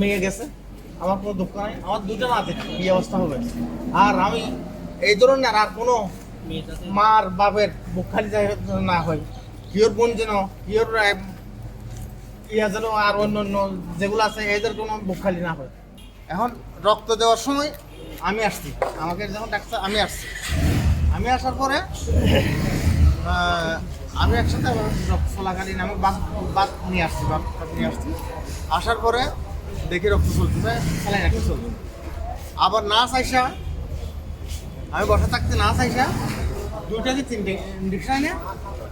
মেয়ে গেছে। আমার কোনো দুঃখ নাই। আমার দুটো নাতি কি অবস্থা হবে। আর আমি এই ধরনের আর কোনো মার বাপের বুক খালি যাই না হয়। কিওর বোন যেন, কিওর ইয়া যেন আর অন্য অন্য যেগুলো আছে, এদের কোনো বুক খালি না হয়। এখন রক্ত দেওয়ার সময় আমি আসছি। আমাকে যখন ডাক্তার আমি আসছি। আমি আসার পরে আমি একসাথে রক্ত চলাকালীন আমি বাস বাস নিয়ে আসছি, বাস নিয়ে আসছি। আসার পরে দেখি রক্ত চলতেছে স্যালাইন একটা চলছে আবার না চাইসা, আমি বসে থাকতে না চাইসা, দুইটা কি তিনটে ইঞ্জেকশন এনে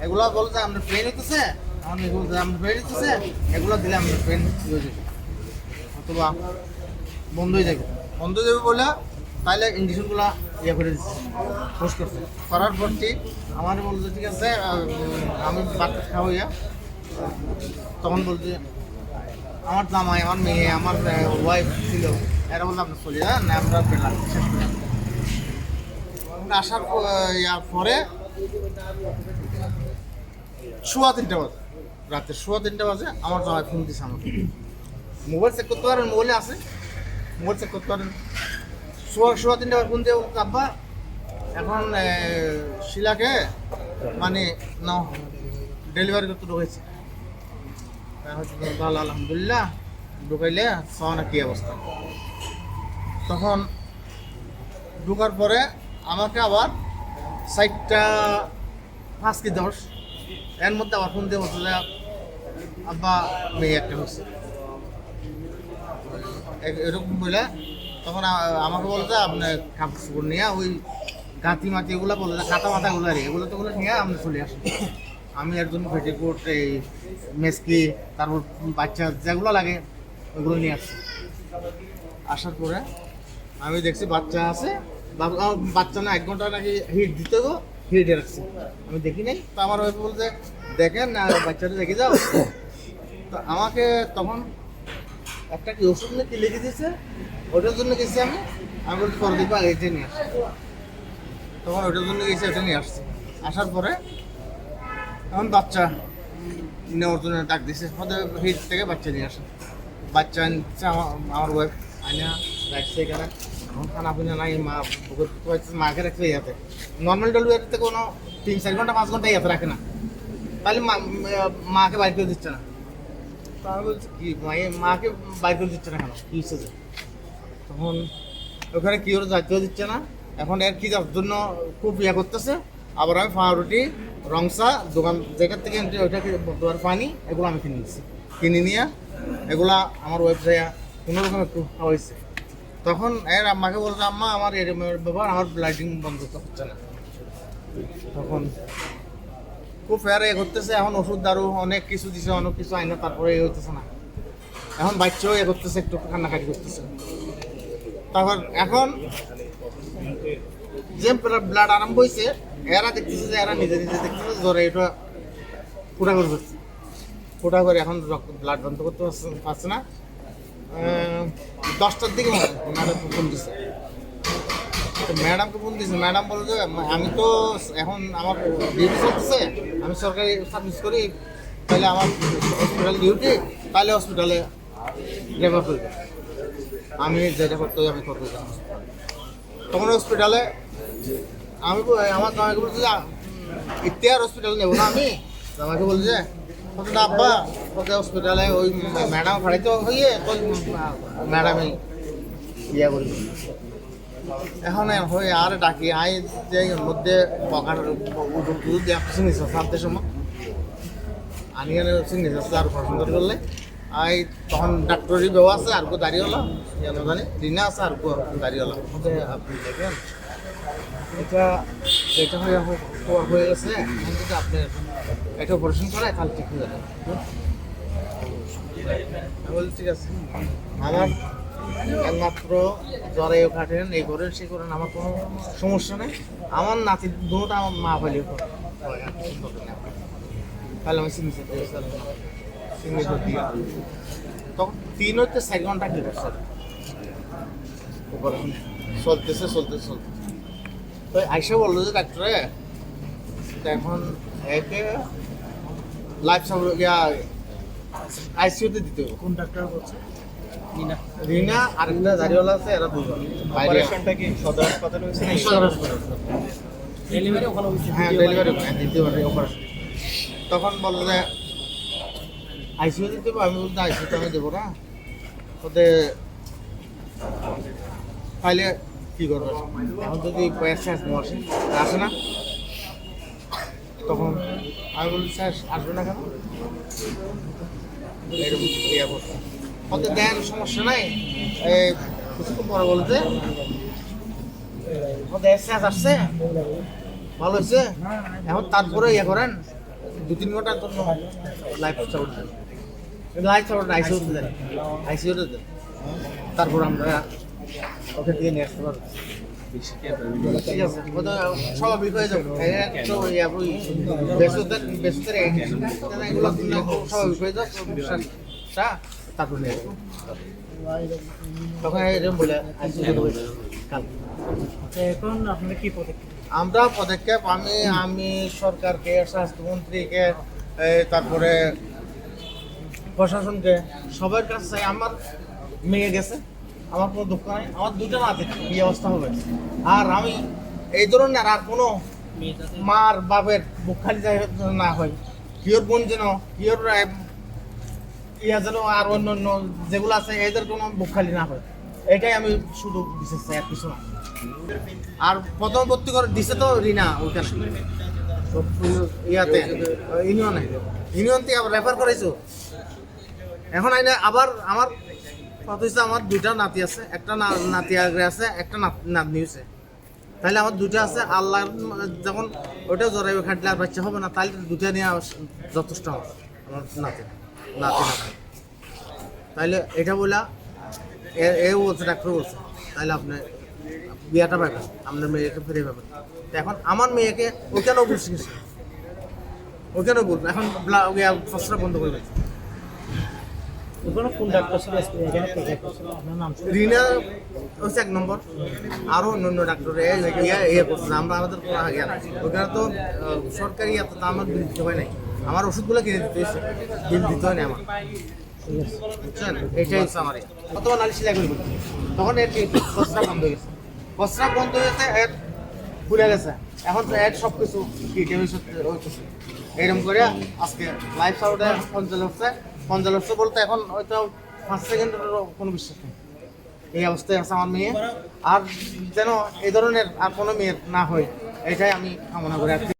এগুলো বলতে আমরা পেন হইতেছে, এখন এগুলো আমরা পেন হইতেছে, এগুলো দিলে আমরা পেন হয়ে অথবা বন্ধ হয়ে যাবে। বন্ধ হয়ে যাবে বলে তাইলে ইঞ্জেকশনগুলো ইয়ে করে দিচ্ছে পোস্ট করছে। করার পর ঠিক আমার বলছে, ঠিক আছে আমি খাব ইয়া। তখন বলছে আমার জামাই, আমার মেয়ে, আমার ওয়াইফ ছিল। এরা বললাম চলে যান, আমরা পেলাম আসার পরে সোয়া তিনটা বাজে, রাতে সোয়া তিনটা বাজে, আমার জামাই ফোন দিছে আমাকে। মোবাইল চেক করতে পারেন, মোবাইলে আছে। মোবাইল চেক করতে পারেন। সোয়া সোয়া তিনটা বাজে ফোন দিয়ে আব্বা, এখন শিলাকে মানে না ডেলিভারি করতে তো ভালো, আলহামদুলিল্লাহ। ঢুকাইলে সওয়ানা কি অবস্থা? তখন ঢুকার পরে আমাকে আবার সাইটটা পাঁচ কি দশ, এর মধ্যে আবার ফোন দিয়ে বলছে যে, আব্বা, মেয়ে একটা হচ্ছে এরকম বলে তখন আমাকে বলতে আপনার কাপড় নিয়ে ওই গাঁতি মাতি এগুলো বলে যে কাটা মাথাগুলো আর এগুলো তো নিয়ে আপনি চলে আসেন। আমি এর জন্য পেটিকোট এই মেসকি, তারপর বাচ্চা যেগুলো লাগে, ওগুলো নিয়ে আসছি। আসার পরে আমি দেখছি বাচ্চা আছে বাচ্চা না, এক ঘণ্টা নাকি হিট দিতে গো, হিটে রাখছি। আমি দেখি নাই। তো আমার ওই বলতে দেখেন আর বাচ্চাটা দেখে যাও। তো আমাকে তখন একটা কি ওষুধ নাকি লিখে দিয়েছে, ওটার জন্য গেছি আমি। আমি বলছি, পরে দেখব এটা নিয়ে আসছি তখন ওটার জন্য গেছি, ওটা নিয়ে আসছি। আসার পরে এখন বাচ্চা নেওয়ার জন্য ডাক দিছে। ওদের হিট থেকে বাচ্চা নিয়ে আসে। বাচ্চা আনছে আমার আমার ওয়াইফ আইনা রাখছে এখানে। এখন খানা পিনা নাই, মা মাকে রাখছে ইয়াতে। নর্মাল ডেলিভারিতে কোনো তিন চার ঘণ্টা, পাঁচ ঘণ্টা ইয়াতে রাখে না। তাহলে মাকে বাইর করে দিচ্ছে না। তো আমি বলছি কি মাকে বাইর করে দিচ্ছে না কেন? কি হচ্ছে? তখন ওখানে কি ওর যাইতেও দিচ্ছে না? এখন এর কি জন্য খুব ইয়ে করতেছে। আবার আমি পাউরুটি রংসা, দোকান যেখান থেকে আনছি ওইটা দোয়ার পানি এগুলো আমি কিনে নিচ্ছি কিনে নিয়ে এগুলা আমার ওয়েবসাইটে কোনো রকম একটু হয়েছে তখন এর আম্মাকে বলছে, আম্মা, আমার এরকম ব্যাপার, আমার ব্লাডিং বন্ধ হচ্ছে না। তখন খুব ফেয়ার এ করতেছে, এখন ওষুধ দারু, অনেক কিছু দিছে, অনেক কিছু আইনা, তারপরে এ হইতেছে না। এখন বাচ্চাও এ করতেছে, একটু কান্নাকাটি করতেছে। তারপর এখন যে ব্লাড আরম্ভ হয়েছে এরা দেখতেছে যে এরা নিজে নিজে দেখতেছে জ্বরে এটা ফুটা করে ফেলছে ফুটা করে এখন ব্লাড বন্ধ করতে পারছে- না? দশটার দিকে ম্যাডাম ফোন দিছে। ম্যাডামকে ফোন দিয়েছে ম্যাডাম বলল যে আমি তো এখন আমার ডিউটি চলতেছে আমি সরকারি সার্ভিস করি তাহলে আমার হসপিটাল ডিউটি তাহলে হসপিটালে রেফার করবে আমি যেটা করতে আমি করতে তখন হসপিটালে আমি আমার জামাইকে বলছি যে ইতিহার হসপিটালে নেব না আমি। জামাইকে বলছি যে আব্বা কত হসপিটালে ওই ম্যাডাম ফাড়াইতে হইয়ে তো ম্যাডামই ইয়ে করবে। এখন হয়ে আর ডাকি আই যে মধ্যে বকার দুধ দিয়ে চিনিস সাতটার সময়। আনি এনে চিনিস আর পছন্দ করলে। আই তখন ডাক্তারি বেও আছে আর কো দাঁড়িয়ে হলো জানো রিনা আছে আর কো দাঁড়িয়ে হলো আপনি দেখেন। এটা এটা হয়ে হয়ে- হয়ে গেছে যদি আপনি এটা অপারেশন করে তাহলে ঠিক হয়ে যাবে। আমি ঠিক আছে। আমার একমাত্র জ্বরে কাটেন এই করেন সে করেন আমার কোনো সমস্যা নেই। আমার নাতি দুটা আমার মা ফেলে তাহলে আমি চিনি। দিয়ে তখন তিন চার ঘণ্টা চলতেছে চলতেছে চলতেছে তো আইসা বলল যে ডাক্তারে এখন একে লাইফ সাপোর্ট ইয়া আইসিউতে দিতে হবে। কোন ডাক্তার বলছে? রিনা। আর একটা আছে এরা দুজন। বাইরে অপারেশনটা কি সদর হাসপাতালে হয়েছে? সদর হাসপাতাল। ডেলিভারি ওখানে হ্যাঁ ডেলিভারি অপারেশন তখন বলল যে আইসিইউ দিতে হবে আমি বলতে আইসিইউ তো আমি দেবো না। ওদের তাহলে কি করবে? এখন যদি পয়সা আসে আসে না, তখন আমি বলি স্যার, আসবে না কেন? এরকম ইয়ে ওদের দেন সমস্যা নাই কিছুক্ষণ পরে বলতে। ওদের স্যার আসছে, ভালো হয়েছে। এখন তারপরে ইয়ে করেন দু তিন ঘণ্টার জন্য লাইফ সাপোর্ট দেন লাইফ সাপোর্ট আইসিউতে দেন। আইসিউতে দেন। তারপর আমরা ওকে দিয়ে নিয়ে আসতে পারব। স্বাভাবিক হয়ে যাবে। একটু বই ব্যস্ততার ব্যস্ততার এগুলো স্বাভাবিক হয়ে যাবে। তারপর নিয়ে আসব। তখন এরকম বলে আইসিউতে কাল। এখন আপনারা কি পদক্ষেপ? আমরা পদক্ষেপ আমি আমি সরকারকে স্বাস্থ্যমন্ত্রীকে তারপরে প্রশাসনকে সবার কাছে চাই, আমার মেয়ে গেছে, আমার কোনো দুঃখ নাই, আমার দুটো নাতে কি অবস্থা হবে। আর আমি এই ধরনের আর কোনো মার বাপের বুক খালি যাই না হয়। কিওর বোন যেন, কিওর ইয়া যেন আর অন্য অন্য যেগুলো আছে, এদের কোনো বুক খালি না হয়। এটাই আমি শুধু বিশেষ চাই আর কিছু না। আর প্রথম ভর্তি করে দিছে তো রিনা ওইখানে। ইয়াতে, ইউনিয়নে। ইউনিয়ন থেকে আবার রেফার করেছ এখন আইনে আবার আমার কত হয়েছে আমার দুইটা নাতি আছে, একটা নাতি আগে আছে, একটা নাত- নাতনি হয়েছে তাহলে আমার দুইটা আছে আল্লাহ যখন ওটা জরাই খাটলে আর বাচ্চা হবে না তাহলে দুইটা নিয়ে যথেষ্ট আমার আমার নাতি নাতি তাহলে এটা বলা এ- বলছে ডাক্তার বলছে তাহলে আপনি বিয়াটা পাবেন আপনার মেয়েকে ফিরে পাবেন। এখন আমার মেয়েকে ওখানেও বলছি? কিছু ওখানেও বলব? এখন ফসরা বন্ধ করে রিনা হচ্ছে এক নম্বর। আমাদের তো আমার বিল দিতে হয় নাই। আমার ওষুধগুলো কিনে দিতে হয়েছে। বিল দিতে হয় না আমার। বুঝছেন? এটাই হচ্ছে আমার। অথবা নালিশি লাগবে তখন এর বন্ধ হয়ে গেছে। খসড়া বন্ধ হয়েছে এর খুলে গেছে। এখন তো এর সব কিছু কি হয়েছে এরকম করে আজকে লাইফ সাউটে পঞ্চাশ হচ্ছে। পঞ্চাশ হচ্ছে বলতে এখন হয়তো পাঁচ সেকেন্ডেরও কোনো বিশ্বাস নেই এই অবস্থায় আছে আমার মেয়ে আর যেন এই ধরনের আর কোনো মেয়ের না হয়, এটাই আমি কামনা করি।